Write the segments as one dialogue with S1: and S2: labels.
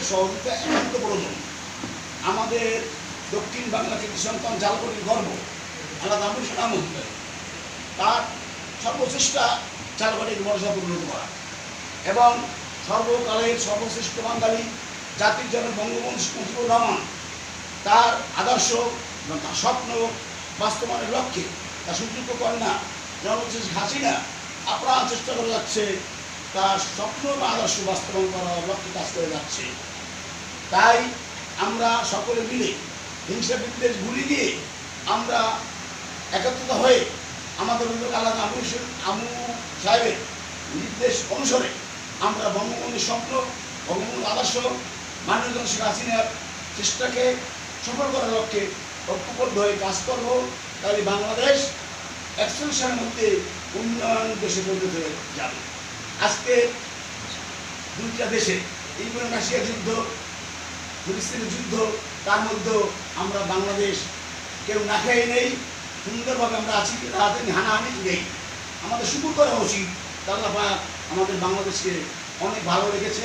S1: সকলের সহযোগিতা একান্ত প্রয়োজন আমাদের দক্ষিণ বাংলা কৃতি সন্তান জালকটির গর্ব আলাদা আবুল সালাম তার সর্বচেষ্টা চালবাড়ির মর্যাদা পূর্ণ করা। এবং সর্বকালের সর্বশ্রেষ্ঠ বাঙালি জাতির জনক বঙ্গবন্ধু মুজিবুর রহমান তার আদর্শ এবং তার স্বপ্ন বাস্তবায়নের লক্ষ্যে তার সুযোগ্য কন্যা জনশেষ হাসিনা আপ্রাণ চেষ্টা করে যাচ্ছে তার স্বপ্ন বা আদর্শ বাস্তবায়ন করার লক্ষ্যে কাজ করে যাচ্ছে। তাই আমরা সকলে মিলে হিংসা বিদ্বেষ ভুলে গিয়ে আমরা একত্রিত হয়ে আমাদের অভিযোগ আলাদা আমু আমু সাহেবের নির্দেশ অনুসারে আমরা বঙ্গবন্ধুর স্বপ্ন, বঙ্গবন্ধুর আদর্শ, মাননীয় শেখ হাসিনার চেষ্টাকে সফল করার লক্ষ্যে ঐক্যবদ্ধ হয়ে কাজ করব। তাহলে বাংলাদেশ একশো সালের মধ্যে উন্নয়ন দেশে পরিণত হয়ে যাবে। আজকে দুইটা দেশে ইউক্রেন রাশিয়া যুদ্ধ, ফিলিস্তিনের যুদ্ধ, তার মধ্যেও আমরা বাংলাদেশ কেউ না খেয়ে নেই, সুন্দরভাবে আমরা আছি রাতে হানাহানি নেই। আমাদের শুরু করা উচিত। আল্লাহ পাক আমাদের বাংলাদেশকে অনেক ভালো রেখেছে,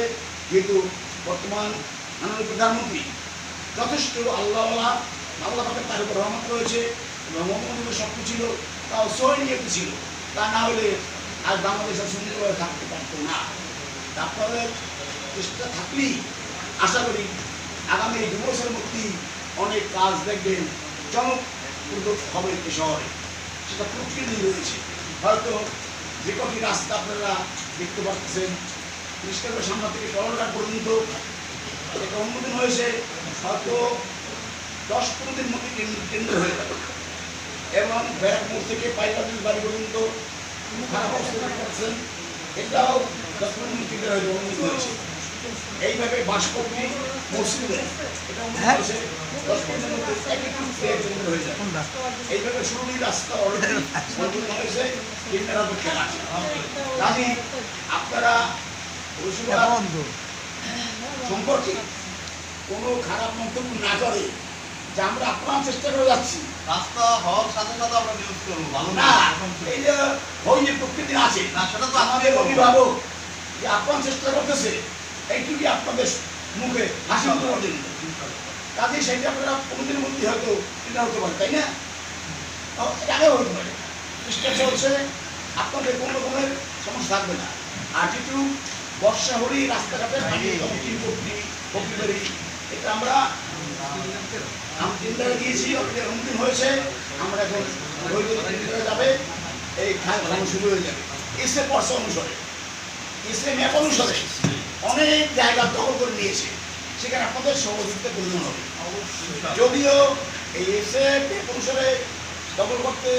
S1: যেহেতু বর্তমান মাননীয় প্রধানমন্ত্রী যথেষ্ট আল্লাহ আল্লাহ পাকের তার উপর রহমত রয়েছে মোহাম্মদের স্বপ্ন ছিল, তাও সহনীয় ছিল। তা না হলে আজ বাংলাদেশ সুন্দরভাবে থাকতে পারতো না। আপনাদের চেষ্টা থাকলেই আশা করি আগামী দু বছরের মধ্যেই অনেক কাজ দেখবেন উদ্যোগ হবে এই শহরে। সেটা প্রকৃতি রয়েছে। হয়তো যে কটি রাস্তা আপনারা দেখতে পাচ্ছেন করে সামনে থেকে সরকার পর্যন্ত, এটা অনুমোদন হয়েছে, হয়তো দশ পনেরো দিন মধ্যে কেন্দ্র কেন্দ্র হয়ে যাবে। এবং ব্যারাকপুর থেকে পাইকারি বাড়ি পর্যন্ত খারাপ অবস্থা দেখতে পাচ্ছেন এটাও হয়েছে এইভাবে বাসপত্রী মসজিদে এটা এইভাবে রাস্তা হয়েছে আপনারা সম্পর্কে কোনো খারাপ মন্তব্য না করে যে আমরা আপ্রাণ চেষ্টা করে যাচ্ছি।
S2: রাস্তা হওয়ার সাথে সাথে আমরা নিউজ করব ভালো
S1: না এই যে ওই যে প্রকৃতি আছে
S2: না, সেটা তো
S1: আমাদের অভিভাবক যে আপ্রাণ চেষ্টা করতেছে এইটুকুই আপনাদের মুখে হাসি দেওয়ার জন্য কাজে সেটা আপনারা কোনোদিনের মধ্যে হয়তো এটা হতে পারে তাই না? আগেও হতে পারে। চেষ্টা চলছে আপনাদের কোনো রকমের সমস্যা থাকবে না। আর যেটু বর্ষা হলেই রাস্তাঘাটে পানি অঙ্কিন পক্রি পক্রিবাড়ি এটা আমরা আমি চিন্তা দিয়েছি ওদের অন্তিম হয়েছে। আমরা এখন যাবে এই খান শুরু হয়ে যাবে। এসে পর্ষা অনুসারে এসে ম্যাপ অনুসারে অনেক জায়গা দখল করে নিয়েছে। সেখানে আপনাদের সহযোগিতা প্রয়োজন হবে। যদিও এই এসে ম্যাপ অনুসারে দখল করতে